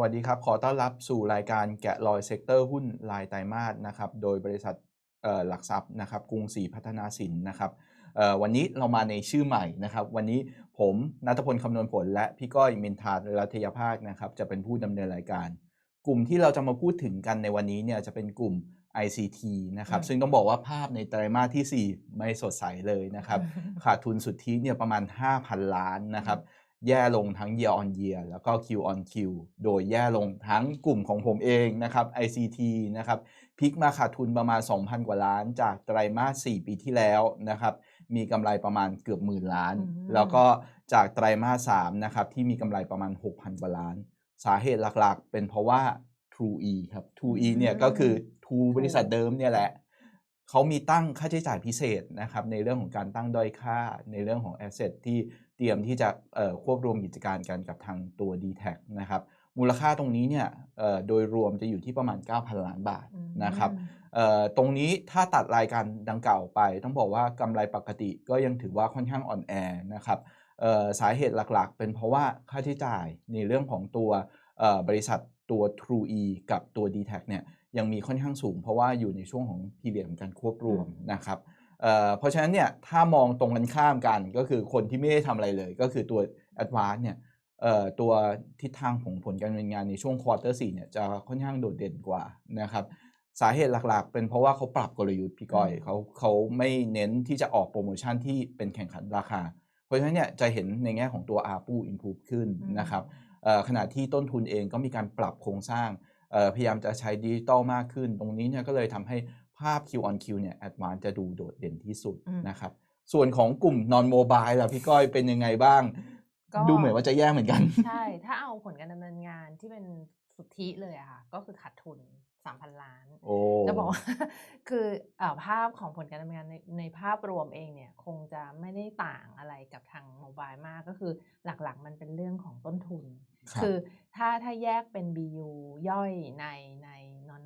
วัสดีครับ ขอต้อนรับสู่รายการแกะรอยเซกเตอร์หุ้นรายไตรมาสนะครับ โดยบริษัทเอ่อหลักทรัพย์นะครับ กรุงศรีพัฒนาสินนะครับเอ่อวันนี้เรามาในชื่อใหม่นะครับ วันนี้ผมนัทพลคำนวณผล และพี่ก้อยมินทารัตยภาคนะครับ จะเป็นผู้ดำเนินรายการ กลุ่มที่เราจะมาพูดถึงกันในวันนี้เนี่ยจะเป็นกลุ่ม ICT นะครับอืมซึ่งต้องบอกว่าภาพในไตรมาสทีสี่ 4 ไม่สดใสเลยนะครับ ขาดทุนสุทธิเนี่ยประมาณ 5,000 ล้านนะครับ แย่ลงทั้ง year on year แล้วก็ Q on Q โดยแย่ลงทั้งกลุ่มของผมเองนะครับ ICT นะครับพลิกมาขาดทุนประมาณ 2,000 กว่าล้าน จากไตรมาส 4 ปีที่แล้วนะครับ มีกำไรประมาณเกือบหมื่นล้านอืมแล้วก็จากไตรมาส 3 นะครับ ที่มีกำไรประมาณ 6,000 กว่าล้าน สาเหตุหลักๆ เป็นเพราะว่า True E ครับ True E เนี่ยก็คือ True บริษัทเดิมเนี่ยแหละเขามีตั้งค่าใช้จ่ายพิเศษนะครับในเรื่องของการตั้งด้อยค่าในเรื่องของ Asset ที่ เตรียมที่จะเอ่อควบรวมกิจการกันกับทางตัว d t แทนะครับมูลค่าตรงนี้เนี่ยเอ่อโดยรวมจะอยู่ที่ประมาณ 9,000 ล้านบาทนะครับเอ่อตรงนี้ถ้าตัดรายการดังกล่าวไป ต้องบอกว่ากำไรปกติก็ยังถือว่าค่อนข้างอ่อนแอนะครับเอ่อสาเหตุหลักๆ เป็นเพราะว่าค่าใช้จ่ายในเรื่องของตัวเอ่อบริษัทตัว True E กับตัว d t แทเนี่ยยังมีค่อนข้างสูง เพราะว่าอยู่ในช่วงของพีเรียดของการควบรวมอืมนะครับ เอ่อเพราะฉะนั้นเนี่ยถ้ามองตรงกันข้ามกันก็คือคนที่ไม่ได้ทำอะไรเลย ก็คือตัว a d v a n c e เนี่ยเอ่อตัวทิศทางของผลการดำเนินงานในช่วงควอเตอร์สี่เนี่ยจะค่อนข้างโดดเด่นกว่านะครับสาเหตุหลักๆ เป็นเพราะว่าเขาปรับกลยุทธ์พี่ก้อยอืมเขาเขาไม่เน้นที่จะออกโปรโมชั่นที่เป็นแข่งขันราคา เพราะฉะนั้นเนี่ยจะเห็นในแง่ของตัว ARPU improve ขึ้นนะครับเอ่อขณะที่ต้นทุนเองก็มีการปรับโครงสร้างเอ่อพยายามจะใช้ดิจิตอลมากขึ้น ตรงนี้เนี่ยก็เลยทำให้ ภาพ Q on Q เนี่ย Advance จะดูโดดเด่นที่สุดอืมนะครับ ส่วนของกลุ่ม non mobile ล่ะพี่ก้อยเป็นยังไงบ้างก็ดูเหมือนว่าจะแย่เหมือนกัน ใช่ ถ้าเอาผลการดำเนินงานที่เป็นสุทธิเลยอะค่ะ ก็คือขาดทุน 3,000 ล้านโอ้จะบอกว่าคือเอ่อภาพของผลการดำเนินงานในในภาพรวมเองเนี่ย คงจะไม่ได้ต่างอะไรกับทางโมบายมากก็คือหลักๆ มันเป็นเรื่องของต้นทุนครับคือถ้าถ้าแยกเป็น BU ย่อยในใน non mobile เอง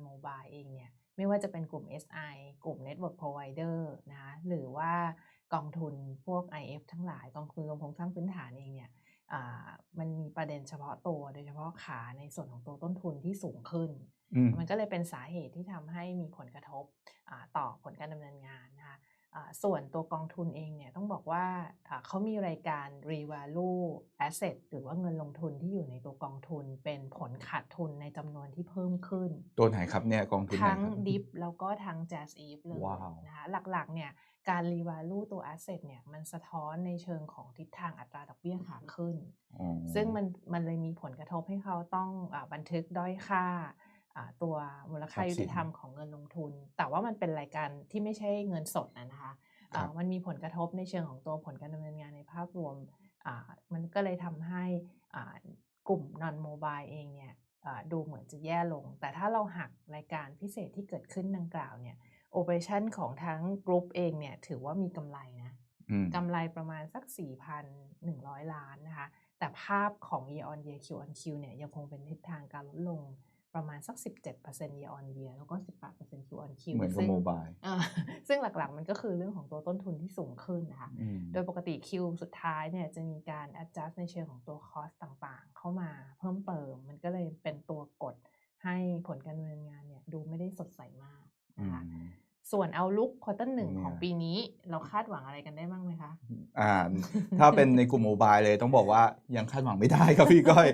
เนี่ย ไม่ว่าจะเป็นกลุ่ม SI กลุ่ม Network Provider นะคะหรือว่ากองทุนพวก IF ทั้งหลายกองทุนรวมโครงสร้างพื้นฐานเองเนี่ยอ่ามันมีประเด็นเฉพาะตัวโดยเฉพาะขาในส่วนของตัวต้นทุนที่สูงขึ้นอืมมันก็เลยเป็นสาเหตุที่ทำให้มีผลกระทบอ่าต่อผลการดำเนินงานนะคะอ่า ส่วนตัวกองทุนเองเนี่ยต้องบอกว่าอ่าเขามีรายการ revalue asset หรือว่าเงินลงทุนที่อยู่ในตัวกองทุนเป็นผลขาดทุนในจำนวนที่เพิ่มขึ้น ตัวไหนครับเนี่ยกองทุนไหนทั้งครับดิฟแล้วก็ทั้ง Jazz Eve เลยว้าวนะคะหลักๆเนี่ยการ revalue ตัว asset เนี่ยมันสะท้อนในเชิงของทิศทางอัตราดอกเบี้ยขาขึ้นอ๋อซึ่งมันมันเลยมีผลกระทบให้เขาต้องอาบันทึกด้อยค่าอ่า ตัวมูลค่ายุติธรรมของเงินลงทุน แต่ว่ามันเป็นรายการที่ไม่ใช่เงินสดนะนะคะอ่ามันมีผลกระทบในเชิงของตัวผลการดำเนินงานในภาพรวมอ่ามันก็เลยทำให้อ่ากลุ่ม non mobile เองเนี่ยอ่าดูเหมือนจะแย่ลง แต่ถ้าเราหักรายการพิเศษที่เกิดขึ้นดังกล่าวเนี่ยโอเปอเรชันของทั้งกรุ๊ปเองเนี่ยถือว่ามีกำไรนะอืมกำไรประมาณสัก 4,100 ล้านนะคะ แต่ภาพของ year on year Q on Q เนี่ยยังคงเป็นทิศทางการลดลง ประมาณสัก 17% year on year แล้วก็ 18% Q on Q เหมือนกับซึ่งโมบายเอ่อซึ่งหลักๆ มันก็คือเรื่องของตัวต้นทุนที่สูงขึ้นนะคะอืมโดยปกติ Q สุดท้ายเนี่ยจะมีการ adjust ในเชิงของตัว cost ต่างๆ เข้ามาเพิ่มเติม มันก็เลยเป็นตัวกดให้ผลการดำเนินงานเนี่ยดูไม่ได้สดใสมากอืนะคะม ส่วนเอาลุกควอเตอร์หนึ่งเนี่ยของปีนี้เราคาดหวังอะไรกันได้บ้างไหมคะอ่าถ้าเป็นในกลุ่มโมบายเลยต้องบอกว่ายังคาดหวังไม่ได้ครับพี่ก้อย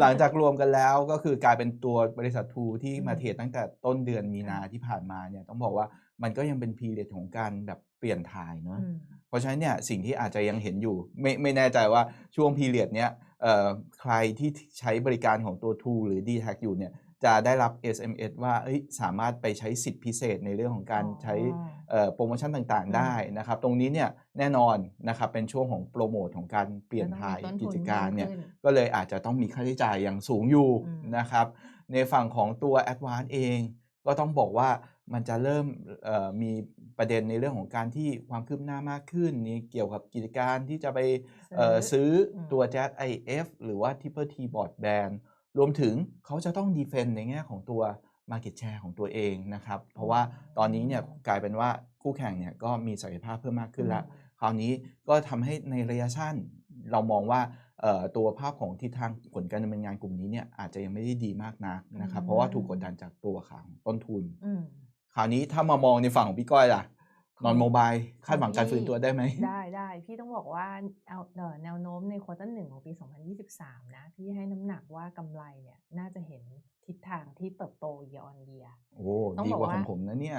หลังจากรวมกันแล้วก็คือกลายเป็นตัวบริษัททูที่อืมมาเทรดตั้งแต่ต้นเดือนมีนาที่ผ่านมาเนี่ยต้องบอกว่ามันก็ยังเป็นพีเรียดของการแบบเปลี่ยนถ่ายเนาะอืมเพราะฉะนั้นเนี่ยสิ่งที่อาจจะยังเห็นอยู่ ไม่ไม่แน่ใจว่าช่วงพีเรียดเนี้ยเอ่อใครที่ใช้บริการของตัว True หรือ d t แทอยู่เนี่ย จะได้รับ SMS ว่าเอ้ยสามารถไปใช้สิทธิพิเศษในเรื่องของการใช้อ๋อเอ่อโปรโมชั่นต่างอืมๆได้นะครับ ตรงนี้เนี่ยแน่นอนนะครับเป็นช่วงของโปรโมทของการเปลี่ยนถ่ายแล้วต้องมีต้นทุนกิจการเนี่ยเพิ่มขึ้นก็เลยอาจจะต้องมีค่าใช้จ่ายอย่างสูงอยู่อืมนะครับ ในฝั่งของตัว a d v a n c e เอง ก็ต้องบอกว่ามันจะเริ่มเอ่อมีประเด็นในเรื่องของการที่ความคืบหน้ามากขึ้นนี่เกี่ยวกับกิจการที่จะไปเอ่อซื้ออมตัว Jazz IF หรือว่า Triple T Board Band รวมถึงเขาจะต้อง defend ในแง่ของตัว Market Share ของตัวเองนะครับ เพราะว่าตอนนี้เนี่ยกลายเป็นว่าคู่แข่งเนี่ยก็มีศักยภาพเพิ่มมากขึ้นแล้วคราวนี้ก็ทำให้ในระยะสั้นเรามองว่าเอ่อตัวภาพของทิศทางผลการดำเนินงานกลุ่มนี้เนี่ยอาจจะยังไม่ได้ดีมากนักนะครับ เพราะว่าถูกกดดันจากตัวขาของต้นทุนอืมคราวนี้ถ้ามามองในฝั่งของพี่ก้อยล่ะของ นอนโมบายของคาดหวังการพี่ฟื้นตัวได้ไหม ได้ได้พี่ต้องบอกว่าเอาเอ่อแนวโน้มในควอเตอร์หนึ่งของปี 2023 นะพี่ให้น้ำหนักว่ากำไรเนี่ยน่าจะเห็นทิศทางที่เติบโต year on year โอ้ต้องดีบอกกว่าว่าของผมนะเนี่ย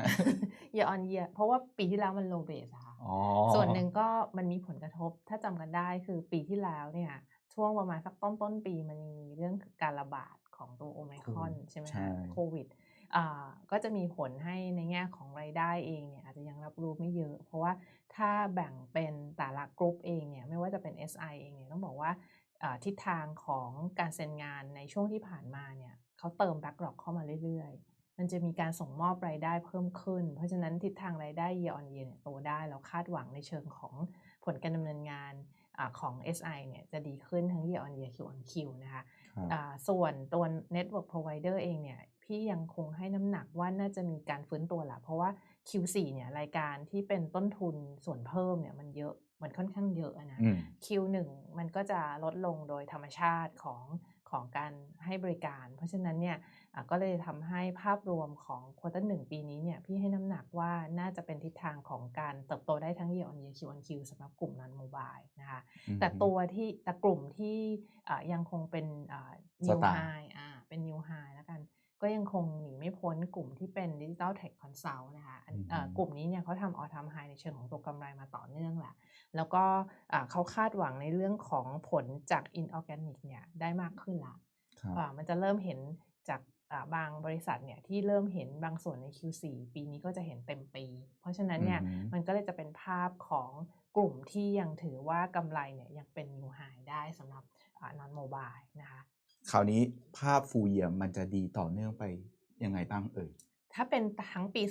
year on year เพราะว่าปีที่แล้วมัน low base อะค่ะอ๋อส่วนหนึ่งก็มันมีผลกระทบถ้าจำกันได้คือปีที่แล้วเนี่ยช่วงประมาณสักต้นต้นๆปีมันยังมีเรื่องการระบาดของตัวโอไมครอนใช่ไหมใช่คะโควิดอ่า ก็จะมีผลให้ในแง่ของรายได้เองเนี่ยอาจจะยังรับรู้ไม่เยอะ เพราะว่าถ้าแบ่งเป็นแต่ละกลุ่มเองเนี่ยไม่ว่าจะเป็น SI เองเนี่ยต้องบอกว่าอ่าทิศทางของการเซ็นงานในช่วงที่ผ่านมาเนี่ยเขาเติมแบ็กหลอกเข้ามาเรื่อยๆ มันจะมีการส่งมอบรายได้เพิ่มขึ้น เพราะฉะนั้นทิศทางรายได้ year on year เนี่ยโตได้แล้วคาดหวังในเชิงของผลการดำเนินงานอาของ SI เนี่ยจะดีขึ้นทั้ง year on year Q on Q นะคะครับอ่าส่วนตัว network provider เองเนี่ย พี่ยังคงให้น้ำหนักว่าน่าจะมีการฟื้นตัวแหละเพราะว่า Q4 เนี่ยรายการที่เป็นต้นทุนส่วนเพิ่มเนี่ยมันเยอะมันค่อนข้างเยอะอะนะอืม Q1 มันก็จะลดลงโดยธรรมชาติของของการให้บริการ เพราะฉะนั้นเนี่ยอะก็เลยทำให้ภาพรวมของควอเตอร์หนึ่งปีนี้เนี่ยพี่ให้น้ำหนักว่าน่าจะเป็นทิศทางของการเติบโตได้ทั้ง year on year Q on Q สำหรับกลุ่มนั้นโมบายนะคะ แต่ตัวที่แต่กลุ่มที่อะยังคงเป็นอ่า new Star high อ่าเป็น new high แล้ว กันก็ยังคงหนีไม่พ้นกลุ่มที่เป็น digital tech consult นะคะอันเอ่ออืมกลุ่มนี้เนี่ยเขาทำ all time high ในเชิงของตัวกำไรมาต่อเนื่องแหละ แล้วก็อ่าเขาคาดหวังในเรื่องของผลจาก inorganic เนี่ยได้มากขึ้นละครับอ่ามันจะเริ่มเห็นจากอ่าบางบริษัทเนี่ยที่เริ่มเห็นบางส่วนใน Q4 ปีนี้ก็จะเห็นเต็มปี เพราะฉะนั้นเนี่ยอือหือมันก็เลยจะเป็นภาพของกลุ่มที่ยังถือว่ากำไรเนี่ยยังเป็น new high ได้สำหรับอ่า non mobile นะคะ คราวนี้ภาพฟูเยียมันจะดีต่อเนื่องไปยังไงบ้างเอ่ยถ้าเป็นทั้งปี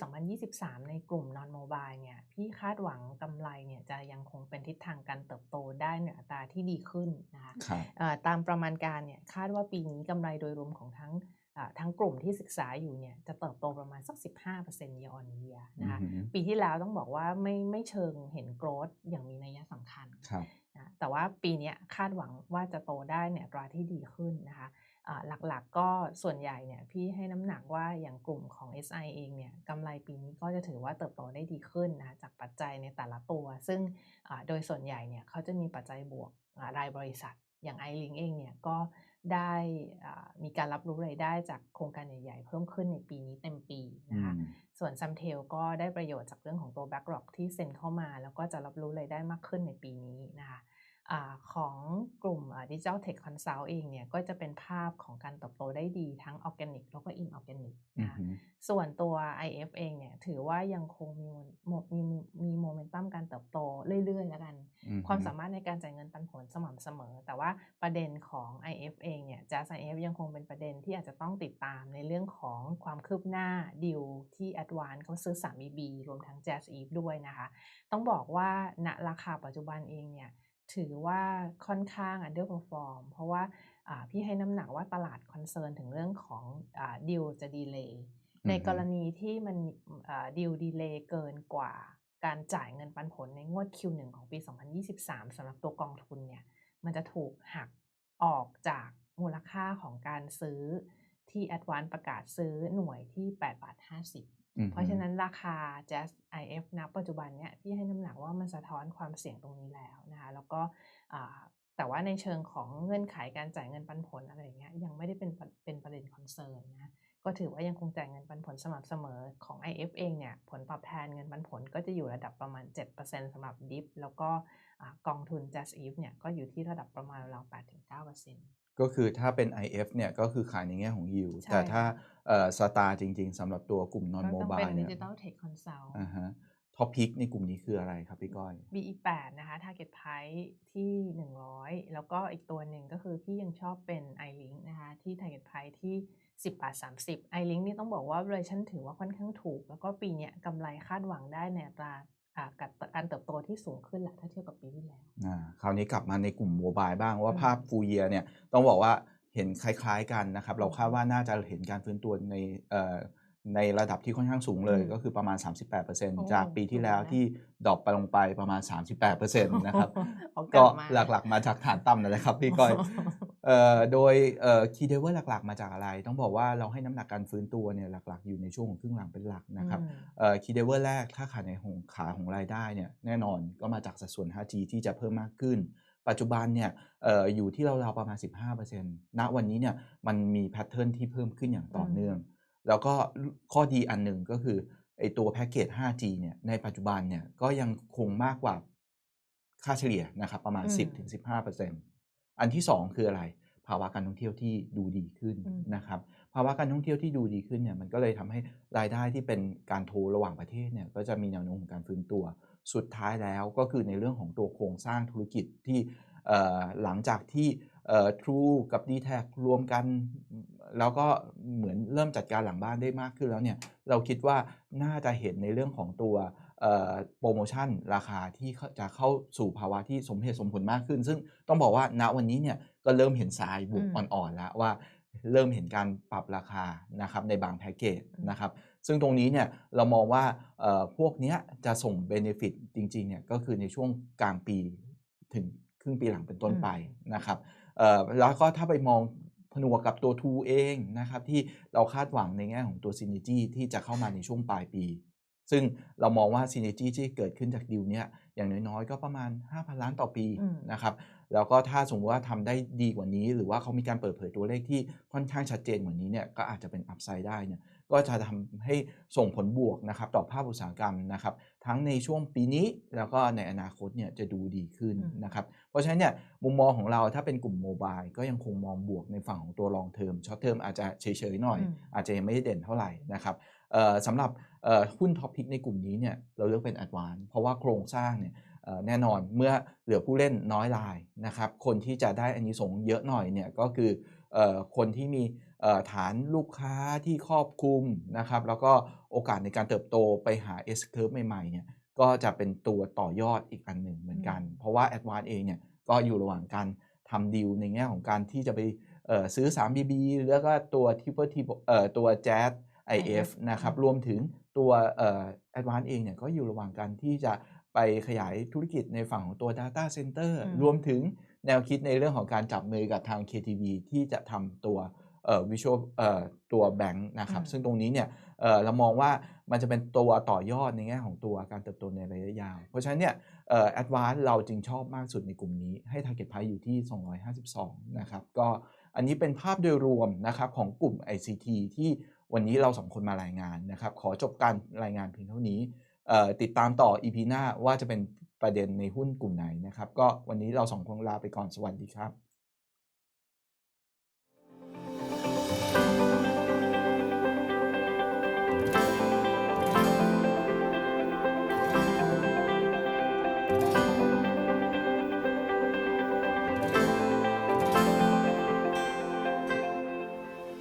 2023 ในกลุ่ม non mobile เนี่ย พี่คาดหวังกำไรเนี่ยจะยังคงเป็นทิศทางการเติบโตได้ในอัตราที่ดีขึ้นนะคะครับเอ่อตามประมาณการเนี่ยคาดว่าปีนี้กำไรโดยรวมของทั้งอ่าทั้งกลุ่มที่ศึกษาอยู่เนี่ยจะเติบโตประมาณสัก 15% year on year นะคะอือหือปีที่แล้วต้องบอกว่าไม่ไม่เชิงเห็นโกรธอย่างมีนัยสำคัญครับ นะแต่ว่าปีเนี้ยคาดหวังว่าจะโตได้เนี่ยอัตราที่ดีขึ้นนะคะอ่าหลักๆก็ส่วนใหญ่เนี่ยพี่ให้น้ำหนักว่าอย่างกลุ่มของ SI เองเนี่ยกำไรปีนี้ก็จะถือว่าเติบโตได้ดีขึ้นนะคะจากปัจจัยในแต่ละตัว ซึ่งอ่าโดยส่วนใหญ่เนี่ยเขาจะมีปัจจัยบวกอ่ารายบริษัท อย่าง i l i n k เองเนี่ยก็ได้อ่ามีการรับรู้รายได้จากโครงการใหญ่ ๆ เพิ่มขึ้นในปีนี้เต็มปีอืนะคะมส่วนซัมเทลก็ได้ประโยชน์จากเรื่องของตัว Backlog ที่เซ็นเข้ามา แล้วก็จะรับรู้รายได้มากขึ้นในปีนี้นะคะ อาของกลุ่มอ่า Digital Tech Consult เองเนี่ยก็จะเป็นภาพของการเติบโตได้ดีทั้ง Organic แล้วก็ Inorganic อืนะอคะหือส่วนตัว IF เองเนี่ยถือว่ายังคงมีโมมีมีมีโมเมนตัมการเติบโตเรื่อยๆแล้วกันอือหือความสามารถในการจ่ายเงินปันผลสม่ำเสมอ แต่ว่าประเด็นของ IF เองเนี่ย Jazz IF ยังคงเป็นประเด็นที่อาจจะต้องติดตามในเรื่องของความคืบหน้าดิวที่ Advance เขาซื้อ 3BB รวมทั้ง Jazz Eve ด้วยนะคะ ต้องบอกว่าณราคาปัจจุบันเองเนี่ย ถือว่าค่อนข้าง underperform เพราะว่าอ่าพี่ให้น้ำหนักว่าตลาดคอนเซิร์นถึงเรื่องของดิวจะดีเลย์ในกรณีที่มันดิวดีเลย์เกินกว่าการจ่ายเงินปันผลในงวด Q1 ของปี 2023สำหรับตัวกองทุนเนี่ยมันจะถูกหักออกจากมูลค่าของการซื้อที่ Advance ประกาศซื้อหน่วยที่8บาท50อือหือ เพราะฉะนั้นราคา Jazz IF ณปัจจุบันเนี่ยพี่ให้น้ำหนักว่ามันสะท้อนความเสี่ยงตรงนี้แล้วนะคะแล้วก็แต่ว่าในเชิงของเงื่อนไขการจ่ายเงินปันผลอะไรอย่างเงี้ยยังไม่ได้เป็นเป็นประเด็นคอนเซิร์นนะก็ถือว่ายังคงจ่ายเงินปันผลสม่ำเสมอของ IF เองเนี่ยผลตอบแทนเงินปันผลก็จะอยู่ระดับประมาณ 7%สำหรับ DIP แล้วก็อกองทุน Jazz Eve เนี่ยก็อยู่ที่ระดับประมาณราวๆ8-9% ก็คือถ้าเป็น IF เนี่ยก็คือขายในแง่ของ yield ใช่ แต่ถ้าค่ะเอ่อสตาร์จริง ๆสำหรับตัวกลุ่ม non ก็ต้องเป็น mobile เนี่ย Digital Tech Consult อ่าฮะท็อปพิกในกลุ่มนี้คืออะไรครับพี่ก้อย BE8 นะคะ Target Price ที่ 100 แล้วก็อีกตัวหนึ่งก็คือพี่ยังชอบเป็น iLink นะคะ ที่ Target Price ที่ 10บาท30 iLink นี่ต้องบอกว่า valuation ถือว่าค่อนข้างถูก แล้วก็ปีเนี้ยกำไรคาดหวังได้ในอัตราอ่า การการเติบโตที่สูงขึ้นแหละถ้าเทียบกับปีที่แล้วอ่าคราวนี้กลับมาในกลุ่มโมบายบ้างว่าอืมภาพฟูเยียเนี่ยต้องบอกว่าเห็นคล้ายๆกันนะครับ เราคาดว่าน่าจะเห็นการฟื้นตัวในเอ่อในระดับที่ค่อนข้างสูงเลยอืมก็คือประมาณโอ้38%จากปีที่แล้วสูงนะที่ดรอปไปลงไปประมาณ 38%นะครับเอากก็ลับมาหลักๆมาจากฐานต่ำนั่นแหละครับพี่ก้อยเอ่อ โดยเอ่อคีย์เดเวอร์หลัก ๆ มาจากอะไร ต้องบอกว่าเราให้น้ำหนักการฟื้นตัวเนี่ยหลัก ๆ อยู่ในช่วงของครึ่งหลังเป็นหลักนะครับอืมเอ่อคีย์เดเวอร์แรกถ้าขาในของขาของรายได้เนี่ยแน่นอนก็มาจากสัดส่วน 5G ที่จะเพิ่มมากขึ้น ปัจจุบันเนี่ยเอ่ออยู่ที่ราวๆประมาณ 15%ณวันนี้เนี่ยมันมีแพทเทิร์นที่เพิ่มขึ้นอย่างต่อเนื่อง แล้วก็ข้อดีอันหนึ่งก็คือไอตัวแพ็กเกจ 5G เนี่ยในปัจจุบันเนี่ยก็ยังคงมากกว่าค่าเฉลี่ยนะครับประมาณอืม10-15% อันที่ 2 คืออะไร ภาวะการท่องเที่ยวที่ดูดีขึ้นอืมนะครับภาวะการท่องเที่ยวที่ดูดีขึ้นเนี่ยมันก็เลยทำให้รายได้ที่เป็นการโทรระหว่างประเทศเนี่ยก็จะมีแนวโน้มของการฟื้นตัว สุดท้ายแล้วก็คือในเรื่องของตัวโครงสร้างธุรกิจที่เอ่อหลังจากที่เอ่อ True กับ d t แทรวมกัน แล้วก็เหมือนเริ่มจัดการหลังบ้านได้มากขึ้นแล้วเนี่ยเราคิดว่าน่าจะเห็นในเรื่องของตัวเอ่อ โปรโมชั่นราคาที่เข้าจะเข้าสู่ภาวะที่สมเหตุสมผลมากขึ้น ซึ่งต้องบอกว่าณวันนี้เนี่ยก็เริ่มเห็นสายบวกอืมอ่อนๆแล้วว่าเริ่มเห็นการปรับราคานะครับในบางแพ็กเกจอืมนะครับซึ่งตรงนี้เนี่ยเรามองว่าเอ่อพวกเนี้ยจะส่งเบนฟิตจริงๆเนี่ยก็คือในช่วงกลางปีถึงครึ่งปีหลังเป็นต้นไปนะครับเอ่อแล้วก็ถ้าไปมองผนวกกับตัว t ูเองนะครับที่เราคาดหวังในแง่ของตัว Synergy ที่จะเข้ามาในช่วงปลายปี ซึ่งเรามองว่า Synergy ที่เกิดขึ้นจากดีลเนี้ยอย่างน้อยๆ ก็ประมาณ 5,000 ล้านต่อปีอืมนะครับแล้วก็ถ้าสมมติว่าทำได้ดีกว่านี้ หรือว่าเขามีการเปิดเผยตัวเลขที่ค่อนข้างชัดเจนกว่านี้เนี่ยก็อาจจะเป็นอัพไซด์ได้เนี่ยก็จะทำให้ส่งผลบวกนะครับต่อภาพอุตสาหกรรมนะครับทั้งในช่วงปีนี้แล้วก็ในอนาคตเนี่ยจะดูดีขึ้นอืมนะครับเพราะฉะนั้นเนี่ยมุมมองของเราถ้าเป็นกลุ่มโมบายก็ยังคงมองบวกในฝั่งของตัวลองเทอมช็อตเทอมอาจจะเฉยๆหน่อยอืมอาจจะยังไม่ได้เด่นเท่าไหร่นะครับเอ่อสำหรับเอ่อ หุ้นท็อปพิกในกลุ่มนี้เนี่ยเราเลือกเป็น a d v a n c e เพราะว่าโครงสร้างเนี่ยเอ่อแน่นอนเมื่อเหลือผู้เล่นน้อยรายนะครับคนที่จะได้อันนี้สงส์เยอะหน่อยเนี่ยก็คือเอ่อคนที่มีเอ่อฐานลูกค้าที่ครอบคลุมนะครับแล้วก็โอกาสในการเติบโตไปหา S curve ใหม่ๆเนี่ยก็จะเป็นตัวต่อยอดอีกอันหนึ่งเหมือนกัน เพราะว่า a d v a n c e เองเนี่ยก็อยู่ระหว่างการทำดีลในแง่ของการที่จะไปเอ่อซื้อ 3BB แล้วก็ตัว Triple T เอ่อตัว Jazz IF นะครับรวมถึง ตัวเอ่อ Advance เองเนี่ยก็อยู่ระหว่างการที่จะไปขยายธุรกิจในฝั่งของตัว Data Center อืมรวมถึงแนวคิดในเรื่องของการจับมือกับทาง KTV ที่จะทำตัวเอ่อ Visual เอ่อตัวแบงค์นะครับอืมซึ่งตรงนี้เนี่ยเอ่อเรามองว่ามันจะเป็นตัวต่อยอดในแง่ของตัวการเติบโตในระยะยาว เพราะฉะนั้นเนี่ยเอ่อ Advance เราจึงชอบมากสุดในกลุ่มนี้ ให้ Target Price อยู่ที่ 252 นะครับ ก็อันนี้เป็นภาพโดยรวมนะครับของกลุ่ม ICT ที่ วันนี้เราสองคนมารายงานนะครับ ขอจบการรายงานเพียงเท่านี้ ติดตามต่อ EP หน้าว่าจะเป็นประเด็นในหุ้นกลุ่มไหนนะครับ ก็วันนี้เราสองคนลาไปก่อนสวัสดีครับ